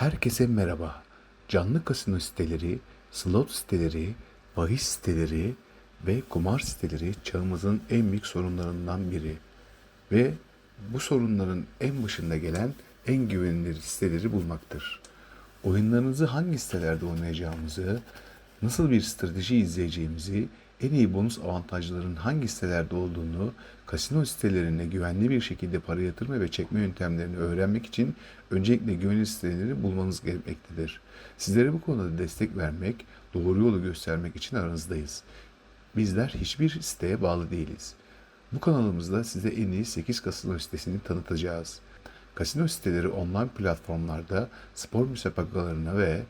Herkese merhaba. Canlı kasino siteleri, slot siteleri, bahis siteleri ve kumar siteleri çağımızın en büyük sorunlarından biri. Ve bu sorunların en başında gelen en güvenilir siteleri bulmaktır. Oyunlarınızı hangi sitelerde oynayacağımızı, nasıl bir strateji izleyeceğimizi, en iyi bonus avantajların hangi sitelerde olduğunu, kasino sitelerine güvenli bir şekilde para yatırma ve çekme yöntemlerini öğrenmek için öncelikle güvenilir siteleri bulmanız gerekmektedir. Sizlere bu konuda destek vermek, doğru yolu göstermek için aranızdayız. Bizler hiçbir siteye bağlı değiliz. Bu kanalımızda size en iyi 8 kasino sitesini tanıtacağız. Kasino siteleri online platformlarda spor müsabakalarına ve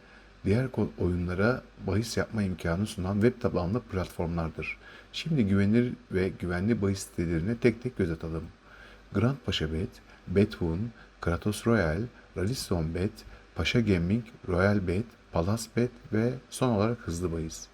diğer oyunlara bahis yapma imkanı sunan web tabanlı platformlardır. Şimdi güvenilir ve güvenli bahis sitelerine tek tek göz atalım. Grand Paşa Bet, Betun, Kratos Royal, Radisson Bet, Paşa Gaming, Royal Bet, Palace Bet ve son olarak Hızlı Bahis.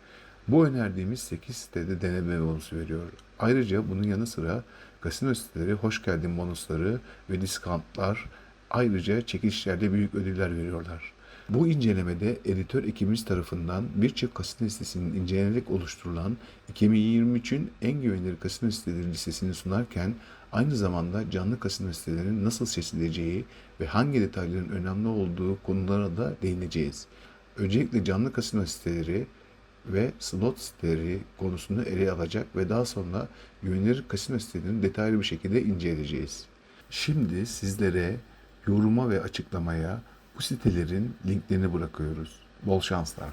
Bu önerdiğimiz 8 sitede deneme bonusu veriyor. Ayrıca bunun yanı sıra kasino siteleri hoş geldin bonusları ve diskantlar ayrıca çekilişlerde büyük ödüller veriyorlar. Bu incelemede editör ekibimiz tarafından birçok kasino sitesinin incelenerek oluşturulan 2023'ün en güvenilir kasino siteleri listesini sunarken aynı zamanda canlı kasino sitelerinin nasıl seçileceği ve hangi detayların önemli olduğu konulara da değineceğiz. Öncelikle canlı kasino siteleri ve slot siteleri konusunu ele alacak ve daha sonra güvenilir kasino sitelerini detaylı bir şekilde inceleyeceğiz. Şimdi sizlere yoruma ve açıklamaya bu sitelerin linklerini bırakıyoruz. Bol şanslar.